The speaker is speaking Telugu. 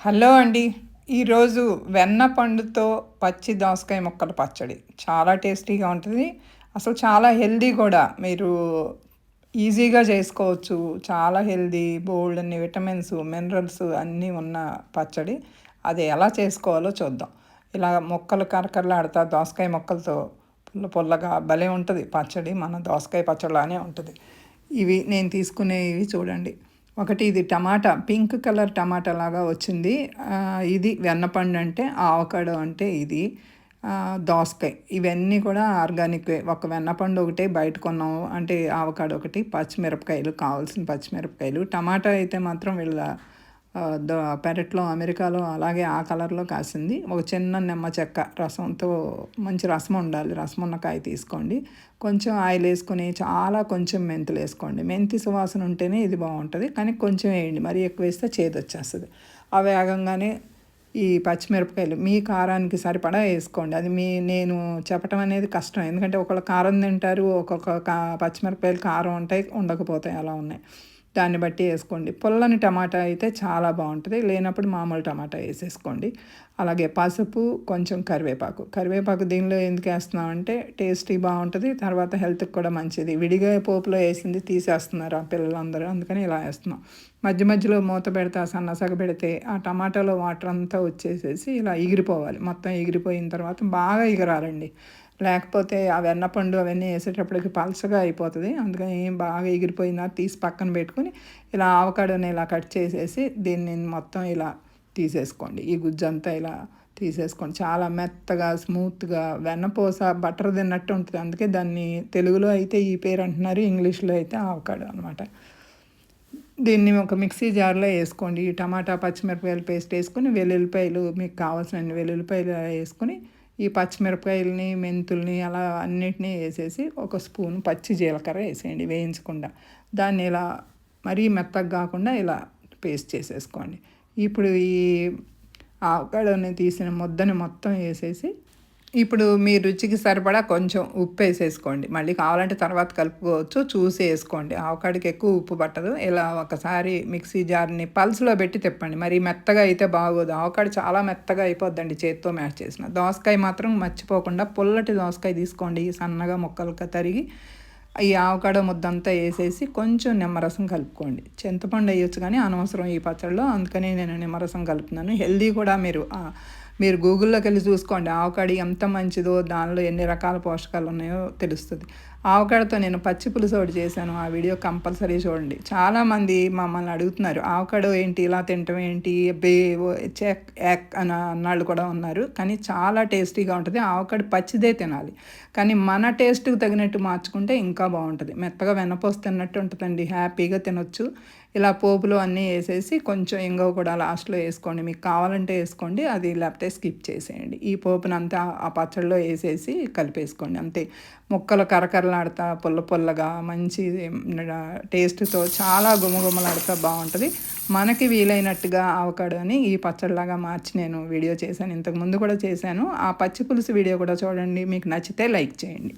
హలో అండి. ఈరోజు వెన్న పండుతో పచ్చి దోసకాయ ముక్కల పచ్చడి. చాలా టేస్టీగా ఉంటుంది. అసలు చాలా హెల్దీ కూడా. మీరు ఈజీగా చేసుకోవచ్చు. చాలా హెల్దీ బోల్డ్ అన్ని విటమిన్స్ మినరల్స్ అన్నీ ఉన్న పచ్చడి. అది ఎలా చేసుకోవాలో చూద్దాం. ఇలా మొక్కలు కరకరలాడుతా దోసకాయ మొక్కలతో పుల్ల పుల్లగా భలే ఉంటుంది. పచ్చడి మన దోసకాయ పచ్చడిలానే ఉంటుంది. ఇవి నేను తీసుకునేవి చూడండి. ఒకటి ఇది టమాటా పింక్ కలర్ టమాటా లాగా వచ్చింది. ఇది వెన్నపండు అంటే ఆవకాడో అంటే ఇది. దోసకాయ. ఇవన్నీ కూడా ఆర్గానిక్ ఒక వెన్నపండు ఒకటే బయట కొన్నాము. అంటే ఆవకాడ ఒకటి పచ్చిమిరపకాయలు కావాల్సిన పచ్చిమిరపకాయలు. టమాటా అయితే మాత్రం వీళ్ళ పెరట్లో అమెరికాలో అలాగే ఆ కలర్లో కాసింది. ఒక చిన్న నిమ్మ చెక్క రసంతో మంచి రసం ఉండాలి. రసం ఉన్న కాయ తీసుకోండి. కొంచెం ఆయిల్ వేసుకొని చాలా కొంచెం మెంతులు వేసుకోండి. మెంతి సువాసన ఉంటేనే ఇది బాగుంటుంది. కానీ కొంచెం వేయండి. మరీ ఎక్కువ వేస్తే చేదు వచ్చేస్తుంది. అవి వేగంగానే ఈ పచ్చిమిరపకాయలు మీ కారానికి సరిపడా వేసుకోండి. అది మీ నేను చెప్పటం అనేది కష్టం. ఎందుకంటే ఒకళ్ళు కారం తింటారు ఒక్కొక్క పచ్చిమిరపకాయలు కారం ఉంటాయి ఉండకపోతాయి అలా ఉన్నాయి. దాన్ని బట్టి వేసుకోండి. పుల్లని టమాటా అయితే చాలా బాగుంటుంది. లేనప్పుడు మామూలు టమాటా వేసేసుకోండి. అలాగే పసుపు కొంచెం కరివేపాకు. కరివేపాకు దీనిలో ఎందుకు వేస్తున్నామంటే టేస్టీ బాగుంటుంది. తర్వాత హెల్త్కి కూడా మంచిది. విడిగా పోపులో వేసింది తీసేస్తున్నారు ఆ పిల్లలందరూ. అందుకని ఇలా వేస్తున్నాం. మధ్య మధ్యలో మూత పెడితే సన్నసగ పెడితే ఆ టమాటాలో వాటర్ అంతా వచ్చేసేసి ఇలా ఎగిరిపోవాలి. మొత్తం ఎగిరిపోయిన తర్వాత బాగా ఎగరాలండి. లేకపోతే ఆ వెన్నపండు అవన్నీ వేసేటప్పటికి పలసగా అయిపోతుంది. అందుకని ఏం బాగా ఎగిరిపోయినా తీసి పక్కన పెట్టుకుని ఇలా ఆవకాడని ఇలా కట్ చేసేసి దీన్ని మొత్తం ఇలా తీసేసుకోండి. ఈ గుజ్జంతా ఇలా తీసేసుకోండి. చాలా మెత్తగా స్మూత్గా వెన్నపూస బటర్ తిన్నట్టు ఉంటుంది. అందుకే దాన్ని తెలుగులో అయితే ఈ పేరు అంటున్నారు ఇంగ్లీష్లో అయితే ఆవకాడు అనమాట దీన్ని ఒక మిక్సీ జార్లో వేసుకోండి. ఈ టమాటా పచ్చిమిరపకాయలు పేస్ట్ వేసుకొని వెల్లుల్లిపాయలు మీకు కావాల్సిన వెల్లుల్లిపాయలు వేసుకొని ఈ పచ్చిమిరపకాయలని మెంతుల్ని అలా అన్నిటినీ వేసేసి ఒక స్పూన్ పచ్చి జీలకర్ర వేసేయండి వేయించకుండా. దాన్ని ఇలా మరీ మెత్తగా కాకుండా ఇలా పేస్ట్ చేసేసుకోండి. ఇప్పుడు ఈ ఆవకాడని తీసిన ముద్దని మొత్తం వేసేసి ఇప్పుడు మీ రుచికి సరిపడా కొంచెం ఉప్పు వేసేసుకోండి. మళ్ళీ కావాలంటే తర్వాత కలుపుకోవచ్చు. చూసి వేసుకోండి. ఆవకాడికి ఎక్కువ ఉప్పు పట్టదు. ఇలా ఒకసారి మిక్సీ జార్ని పల్స్లో పెట్టి తిప్పండి. మరి మెత్తగా అయితే బాగోదు. ఆవకాడ చాలా మెత్తగా అయిపోద్దండి చేత్తో మ్యాచ్ చేసిన. దోసకాయ మాత్రం మర్చిపోకుండా పుల్లటి దోసకాయ తీసుకోండి. సన్నగా ముక్కలుగా తరిగి ఈ ఆవకాడ ముద్దంతా వేసేసి కొంచెం నిమ్మరసం కలుపుకోండి. చింతపండు వేయొచ్చు కానీ అనవసరం ఈ పచ్చడిలో అందుకని నేను నిమ్మరసం కలుపుతున్నాను. హెల్దీ కూడా మీరు మీరు గూగుల్లోకి వెళ్ళి చూసుకోండి ఆవకాడి ఎంత మంచిదో దానిలో ఎన్ని రకాల పోషకాలు ఉన్నాయో తెలుస్తుంది. ఆవకాడతో నేను పచ్చి పులుసు ఒకటి చేశాను. ఆ వీడియో కంపల్సరీ చూడండి. చాలామంది మమ్మల్ని అడుగుతున్నారు ఆవకాడో ఏంటి? ఇలా తింటాం ఏంటి? బే చెక్ ఎక్ అని అన్నాళ్ళు కూడా ఉన్నారు. కానీ చాలా టేస్టీగా ఉంటుంది. ఆవకాడ పచ్చిదే తినాలి. కానీ మన టేస్ట్కి తగినట్టు మార్చుకుంటే ఇంకా బాగుంటుంది. మెత్తగా వెనపోసి తిన్నట్టు ఉంటుందండి. హ్యాపీగా తినొచ్చు. ఇలా పోపులు అన్నీ వేసేసి కొంచెం ఇంగో కూడా లాస్ట్లో వేసుకోండి. మీకు కావాలంటే వేసుకోండి. అది లేకపోతే స్కిప్ చేసేయండి. ఈ పోపునంతా ఆ పచ్చడిలో వేసేసి కలిపేసుకోండి. అంతే. ముక్కలు కరకరలాడుతా పుల్ల పుల్లగా మంచి టేస్ట్తో చాలా గుమగుమలాడుతా బాగుంటుంది మనకి వీలైనట్టుగా అవకాడోని ఈ పచ్చడిలాగా మార్చి నేను వీడియో చేశాను. ఇంతకుముందు కూడా చేశాను. ఆ పచ్చి పులుసు వీడియో కూడా చూడండి. మీకు నచ్చితే లైక్ చేయండి.